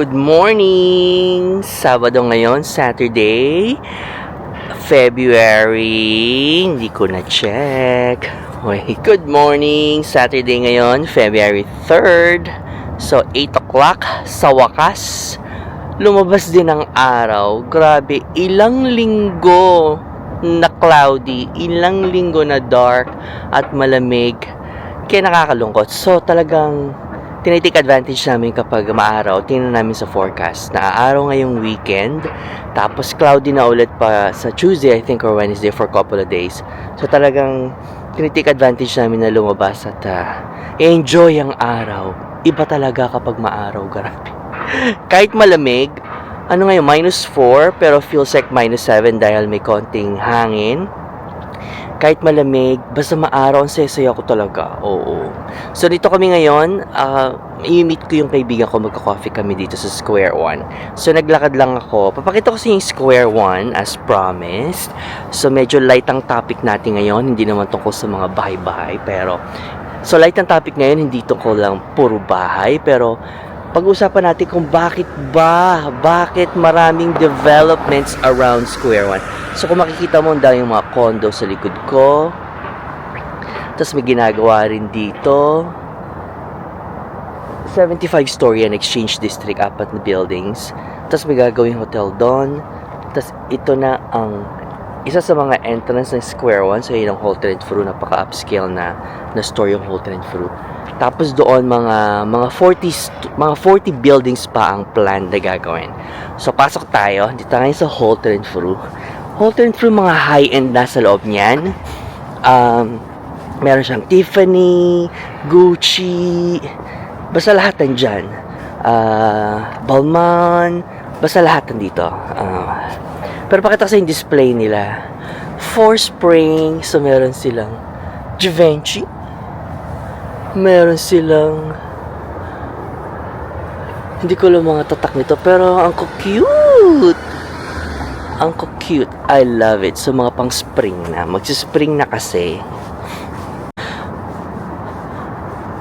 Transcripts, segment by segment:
Good morning! Sabado ngayon, Saturday, February, hindi ko na-check. Okay, good morning! Saturday ngayon, February 3rd. So, 8 o'clock, sa wakas, lumabas din ang araw. Grabe, ilang linggo na cloudy, ilang linggo na dark at malamig. Kaya nakakalungkot. So, talagang tinitake advantage namin kapag maaraw. Tingnan namin sa forecast. Na araw ngayong weekend. Tapos cloudy na ulit pa sa Tuesday, I think, or Wednesday for a couple of days. So talagang tinitake advantage namin na lumabas at uh, enjoy ang araw. Iba talaga kapag maaraw. Grabe. Kahit malamig, ano ngayon, minus 4, pero feels like minus 7 dahil may konting hangin kahit malamig, basta maaraw, ang saya ko talaga. Oo. So, dito kami ngayon, uh, i-meet ko yung kaibigan ko, magka-coffee kami dito sa Square One. So, naglakad lang ako. Papakita ko sa yung Square One, as promised. So, medyo light ang topic natin ngayon. Hindi naman tungkol sa mga bahay-bahay, pero... So, light ang topic ngayon, hindi tungkol lang puro bahay, pero pag-usapan natin kung bakit ba, bakit maraming developments around Square One. So kung makikita mo, ang daming mga condo sa likod ko. Tapos may ginagawa rin dito. 75 story and exchange district, apat na buildings. Tapos may gagawing hotel doon. Tapos ito na ang isa sa mga entrance ng Square One. So yun ang Holter and Fruit. Napaka-upscale na, na store yung Holter and Fruit. Tapos doon mga mga 40 st- mga 40 buildings pa ang plan na gagawin. So pasok tayo. Dito tayo sa Holter and Fruit. Holter and Fruit mga high-end na sa loob niyan. Um, meron siyang Tiffany, Gucci, basta lahat nandyan. Uh, Balmain, basta lahat nandito. Uh, pero pakita sa yung display nila. Four Spring, so meron silang Givenchy. Meron silang hindi ko alam mga tatak nito, pero ang cute! Ang cute. I love it. So, mga pang spring na. Magsispring na kasi.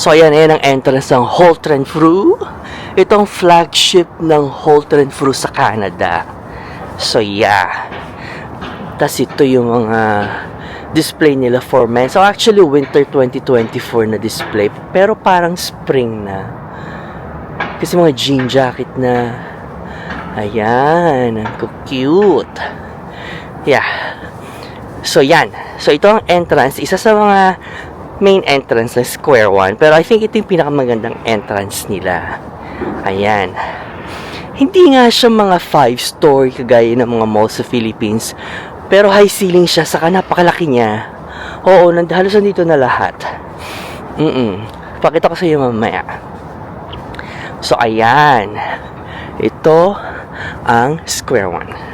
So, ayan, ayan ang entrance ng Holtren Fru. Itong flagship ng Holtren Fru sa Canada. So, yeah. Tapos ito yung mga display nila for men. So, actually, winter 2024 na display. Pero parang spring na. Kasi mga jean jacket na Ayan, ang cute. Yeah. So, yan. So, ito ang entrance. Isa sa mga main entrance ng Square One. Pero I think ito yung pinakamagandang entrance nila. Ayan. Hindi nga siya mga 5-story kagaya ng mga malls sa Philippines. Pero high ceiling siya, saka napakalaki niya. Oo, halos nandito na lahat. Mm-mm. Pakita ko sa iyo mamaya. So, ayan. Ito, ang Square One.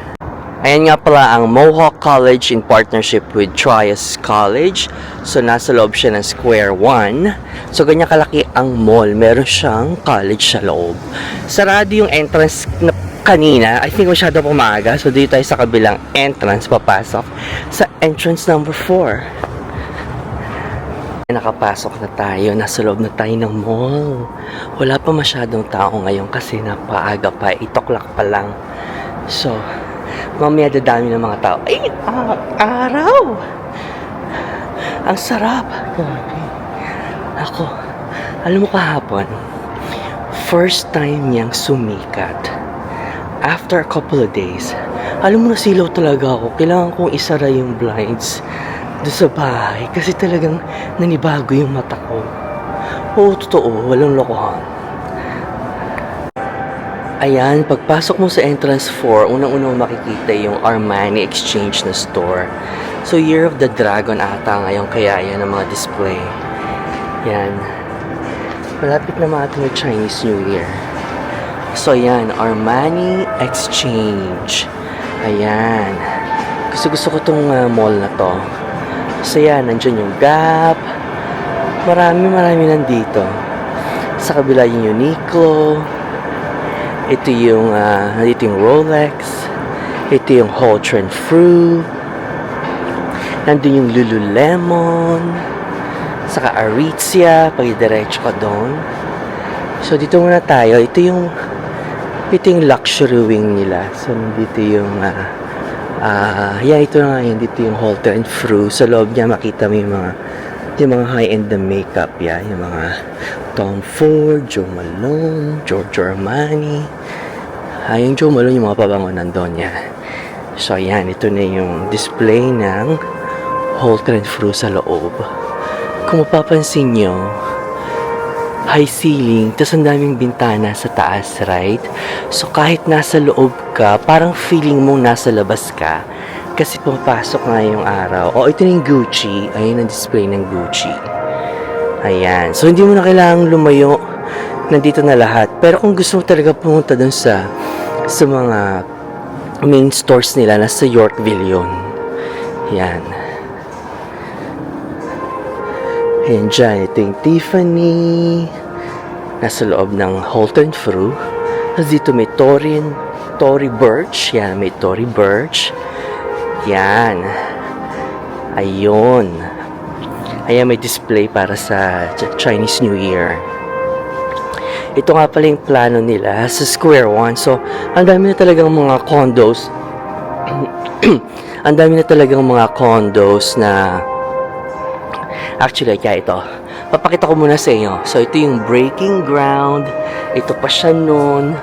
Ayan nga pala ang Mohawk College in partnership with Trias College. So, nasa loob siya ng Square One. So, ganyan kalaki ang mall. Meron siyang college sa loob. Sarado yung entrance na kanina. I think masyado pumaga. So, dito tayo sa kabilang entrance papasok sa entrance number 4. Nakapasok na tayo. Nasa loob na tayo ng mall. Wala pa masyadong tao ngayon kasi napaaga pa. 8 o'clock pa lang. So, mamaya dadami ng mga tao. Ay, ah, araw! Ang sarap. Grabe. Ako, alam mo kahapon, first time niyang sumikat. After a couple of days, alam mo nasilaw talaga ako. Kailangan kong isara yung blinds doon sa bahay kasi talagang nanibago yung mata ko. Oo, totoo, walang lokohan. Ayan, pagpasok mo sa entrance 4, unang-unang makikita yung Armani Exchange na store. So, Year of the Dragon ata ngayon, kaya yan ang mga display. Yan. Malapit na mga ng Chinese New Year. So, yan, Armani Exchange. Ayan. Gusto-gusto ko tong uh, mall na to. So, yan, nandyan yung Gap. Marami, marami nandito. Sa kabila yung Uniqlo. Ito yung, uh, nandito yung Rolex. Ito yung Holtren Fruit. Nandun yung Lululemon. Saka Aritzia. Pag diretso ka doon. So, dito muna tayo. Ito yung ito yung luxury wing nila. So, nandito yung, ah, ah, yeah, ito na nga yun. Dito yung halter and fru. Sa loob niya, makita mo yung mga, yung mga high-end na makeup, yeah. Yung mga Tom Ford, Joe Malone, Giorgio Armani. Ah, yung Joe Malone, yung mga pabango nandun, yeah. So, ayan, ito na yung display ng and fru sa loob. Kung mapapansin nyo, high ceiling, tapos ang daming bintana sa taas, right? So, kahit nasa loob ka, parang feeling mong nasa labas ka. Kasi pumapasok nga yung araw. O, ito na yung Gucci. Ayun ang display ng Gucci. Ayan. So, hindi mo na kailangang lumayo. Nandito na lahat. Pero kung gusto mo talaga pumunta dun sa sa mga main stores nila, nasa Yorkville yun. Yan. Ayan dyan. Ito yung Tiffany. Nasa loob ng Holton Fru. Tapos dito may Torin, Tory Burch. Yan, may Tory Burch. Yan. Ayun. Ayan, may display para sa Ch- Chinese New Year. Ito nga pala yung plano nila sa Square One. So, ang dami na talagang mga condos. ang dami na talagang mga condos na Actually, kaya ito. Papakita ko muna sa inyo. So, ito yung breaking ground. Ito pa siya noon.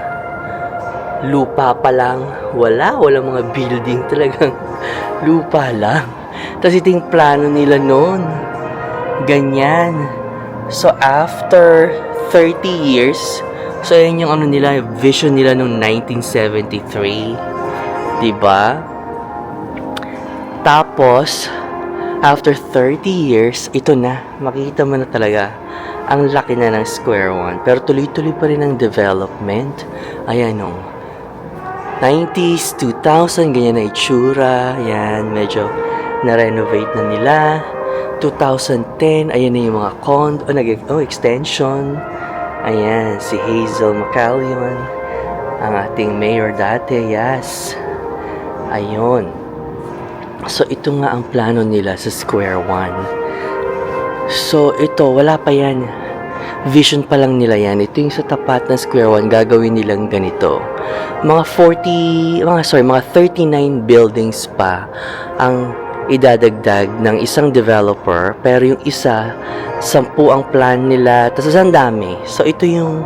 Lupa pa lang. Wala. Wala mga building talagang lupa lang. Tapos ito yung plano nila noon. Ganyan. So, after 30 years, so yun yung ano nila, vision nila noong 1973. Diba? Tapos, after 30 years, ito na, makikita mo na talaga ang laki na ng Square One. Pero tuloy-tuloy pa rin ang development. Ayan o. 90s, 2000, ganyan na itsura. Ayan, medyo na-renovate na nila. 2010, ayan na yung mga condo, oh, nag oh, extension. Ayan, si Hazel McCallion, ang ating mayor dati, yes. Ayun. So, ito nga ang plano nila sa Square One. So, ito, wala pa yan. Vision pa lang nila yan. Ito yung sa tapat ng Square One, gagawin nilang ganito. Mga 40, mga, sorry, mga 39 buildings pa ang idadagdag ng isang developer. Pero yung isa, sampu ang plan nila. Tapos ang dami. So, ito yung,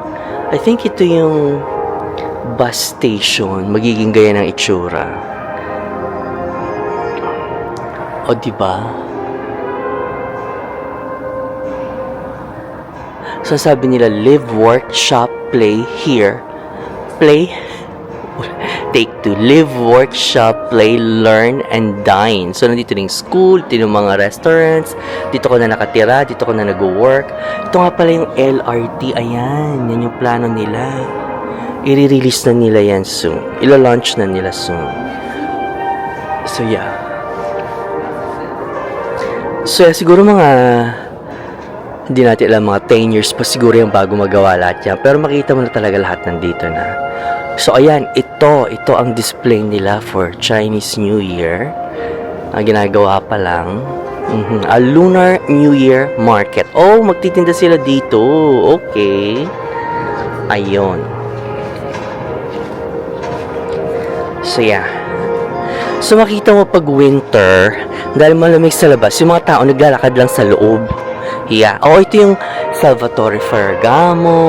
I think ito yung bus station. Magiging gaya ng itsura. O, di ba? So, sabi nila, live, work, shop, play, here. Play, take two. Live, work, shop, play, learn, and dine. So, nandito na yung school, dito yung mga restaurants, dito ko na nakatira, dito ko na nag-work. Ito nga pala yung LRT. Ayan, yan yung plano nila. I-release na nila yan soon. Ila-launch na nila soon. So, yeah. So, yeah, siguro mga hindi natin alam mga 10 years pa siguro yung bago magawa lahat yan. Pero makita mo na talaga lahat nandito na. So, ayan, ito, ito ang display nila for Chinese New Year. Ang ginagawa pa lang. Mhm, A Lunar New Year Market. Oh, magtitinda sila dito. Okay. Ayun. So, yeah. So, makita mo pag winter, dahil malamig sa labas, yung mga tao naglalakad lang sa loob. Yeah. Oh, ito yung Salvatore Ferragamo.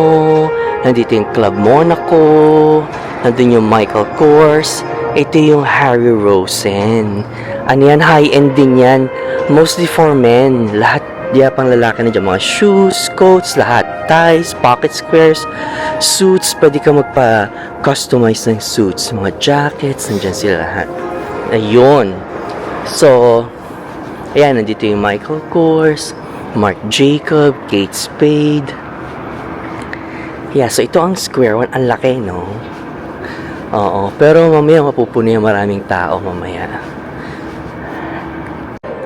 Nandito yung Club Monaco. Nandun yung Michael Kors. Ito yung Harry Rosen. Ano yan? High-end din yan. Mostly for men. Lahat di pang lalaki na dyan. Mga shoes, coats, lahat. Ties, pocket squares, suits. Pwede ka magpa-customize ng suits. Mga jackets, nandyan sila lahat. Ayun. So, ayan, nandito yung Michael Kors. Marc Jacob, Kate Spade. Yeah, so ito ang square one. Ang laki, no? Oo, pero mamaya mapupuno yung maraming tao mamaya.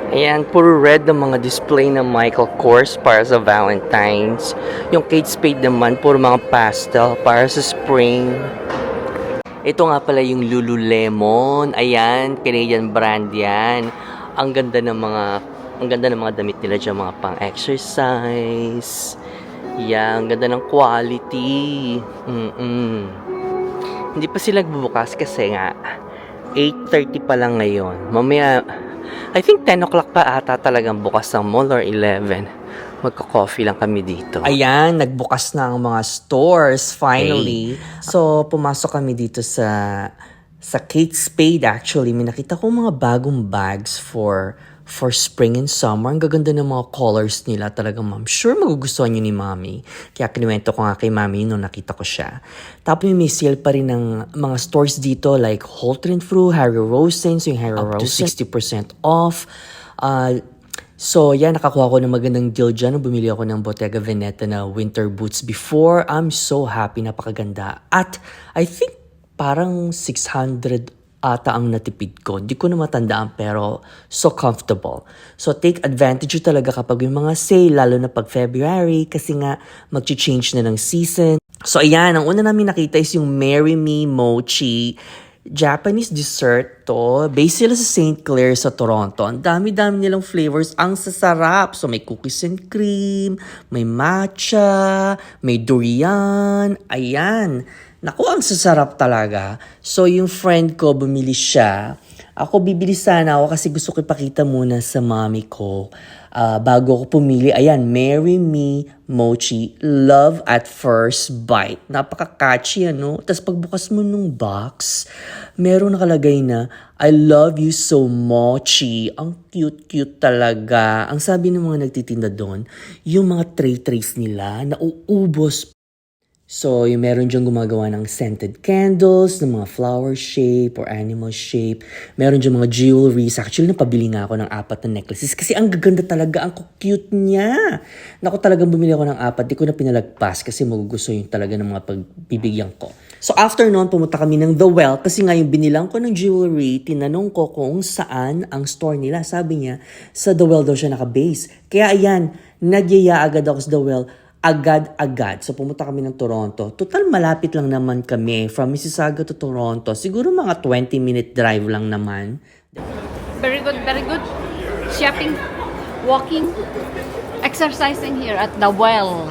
Ayan, puro red ang mga display ng Michael Kors para sa Valentine's. Yung Kate Spade naman, puro mga pastel para sa spring. Ito nga pala yung Lululemon. Ayan, Canadian brand yan. Ang ganda ng mga ang ganda ng mga damit nila dyan, mga pang exercise. Yan, ganda ng quality. Mm-mm. Hindi pa sila bubukas kasi nga 8.30 pa lang ngayon. Mamaya, I think 10 o'clock pa ata talagang bukas ang mall or 11. Magka-coffee lang kami dito. Ayan, nagbukas na ang mga stores finally. So, pumasok kami dito sa sa Kate Spade actually. May nakita ko mga bagong bags for for spring and summer. Ang gaganda ng mga colors nila talaga, ma'am. Sure, magugustuhan yun ni mami. Kaya kinuwento ko nga kay mami nung nakita ko siya. Tapos may sale pa rin ng mga stores dito like Holt Renfrew, Harry Rosen. So yung Harry Up to Rosen, 60% off. Uh, So, yan, nakakuha ko ng magandang deal dyan. Bumili ako ng Bottega Veneta na winter boots before. I'm so happy, napakaganda. At, I think, parang 600 ata ang natipid ko. Hindi ko na matandaan, pero so comfortable. So, take advantage talaga kapag yung mga sale, lalo na pag February, kasi nga, mag-change na ng season. So, ayan, ang una namin nakita is yung Marry Me Mochi. Japanese dessert to. Based sila sa St. Clair sa Toronto. Ang dami-dami nilang flavors. Ang sasarap. So, may cookies and cream, may matcha, may durian. Ayan. Naku, ang sasarap talaga. So, yung friend ko, bumili siya. Ako, bibili sana ako kasi gusto ko ipakita muna sa mommy ko. Ah, bago ako pumili, ayan, Marry Me Mochi Love at First Bite. Napaka-catchy, ano? Tapos pagbukas mo nung box, meron nakalagay na, I love you so mochi. Ang cute-cute talaga. Ang sabi ng mga nagtitinda doon, yung mga tray-trays nila, nauubos So, yung meron dyan gumagawa ng scented candles, ng mga flower shape or animal shape. Meron dyan mga jewelries. Actually, napabili nga ako ng apat na necklaces kasi ang gaganda talaga, ang cute niya. Naku, talagang bumili ako ng apat. Di ko na pinalagpas kasi magugusto yung talaga ng mga pagbibigyan ko. So, after noon, pumunta kami ng The Well kasi nga yung binilang ko ng jewelry, tinanong ko kung saan ang store nila. Sabi niya, sa The Well daw siya naka-base. Kaya ayan, nagyaya agad ako sa The Well agad-agad. So pumunta kami ng Toronto. Total malapit lang naman kami from Mississauga to Toronto. Siguro mga 20 minute drive lang naman. Very good, very good. Shopping, walking, exercising here at the well.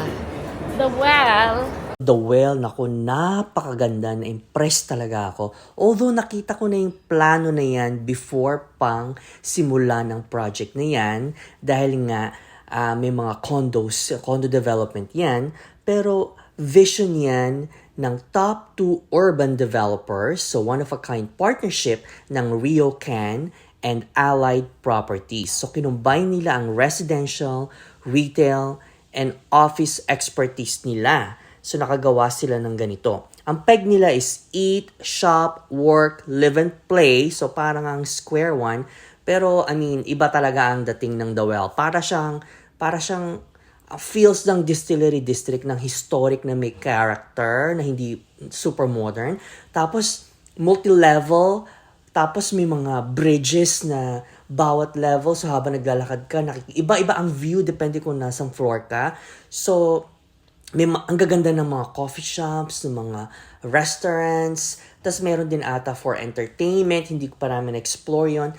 The well. The Well, naku, napakaganda. Na-impress talaga ako. Although nakita ko na yung plano na yan before pang simula ng project na yan. Dahil nga, ah, may mga condos, condo development yan. Pero vision yan ng top two urban developers. So one-of-a-kind partnership ng RioCan and Allied Properties. So kinumbine nila ang residential, retail, and office expertise nila. So nakagawa sila ng ganito. Ang peg nila is eat, shop, work, live and play. So parang ang square one. Pero I mean, iba talaga ang dating ng The Well. Para siyang para siyang uh, feels ng distillery district ng historic na may character na hindi super modern. Tapos multi-level, tapos may mga bridges na bawat level so habang naglalakad ka iba-iba ang view depende kung nasang floor ka. So may ma- ang gaganda ng mga coffee shops, ng mga restaurants, tapos meron din ata for entertainment, hindi ko pa namin explore yon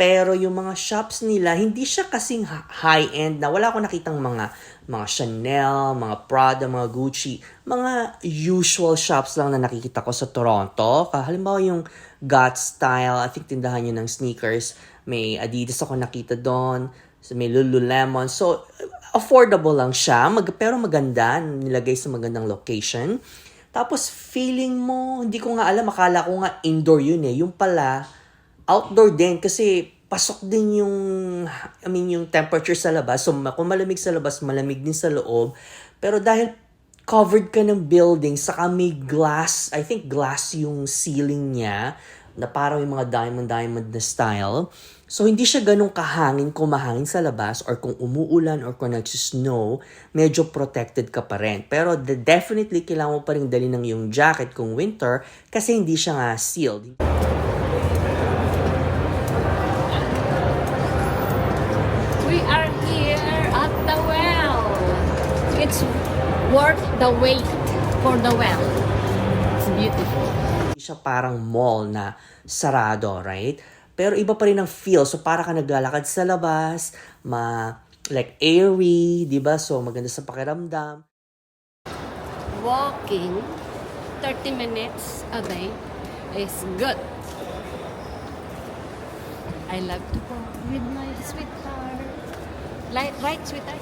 pero yung mga shops nila, hindi siya kasing high-end na wala akong nakitang mga mga Chanel, mga Prada, mga Gucci, mga usual shops lang na nakikita ko sa Toronto. Halimbawa yung Got Style, I think tindahan yun ng sneakers. May Adidas ako nakita doon. May Lululemon. So, affordable lang siya, mag, pero maganda, nilagay sa magandang location. Tapos, feeling mo, hindi ko nga alam, akala ko nga indoor yun eh. Yung pala, outdoor din kasi pasok din yung I mean yung temperature sa labas. So kung malamig sa labas, malamig din sa loob. Pero dahil covered ka ng building, saka may glass, I think glass yung ceiling niya, na parang yung mga diamond-diamond na style. So, hindi siya ganun kahangin kung mahangin sa labas or kung umuulan or kung nagsisnow, medyo protected ka pa rin. Pero the, definitely, kailangan mo pa rin dali ng yung jacket kung winter kasi hindi siya nga sealed. Worth the wait for the well. It's beautiful. Siya parang mall na sarado, right? Pero iba pa rin ang feel. So, para ka naglalakad sa labas, ma like airy, di ba? So, maganda sa pakiramdam. Walking 30 minutes a day is good. I love to go with my sweetheart. Like, right, sweetheart?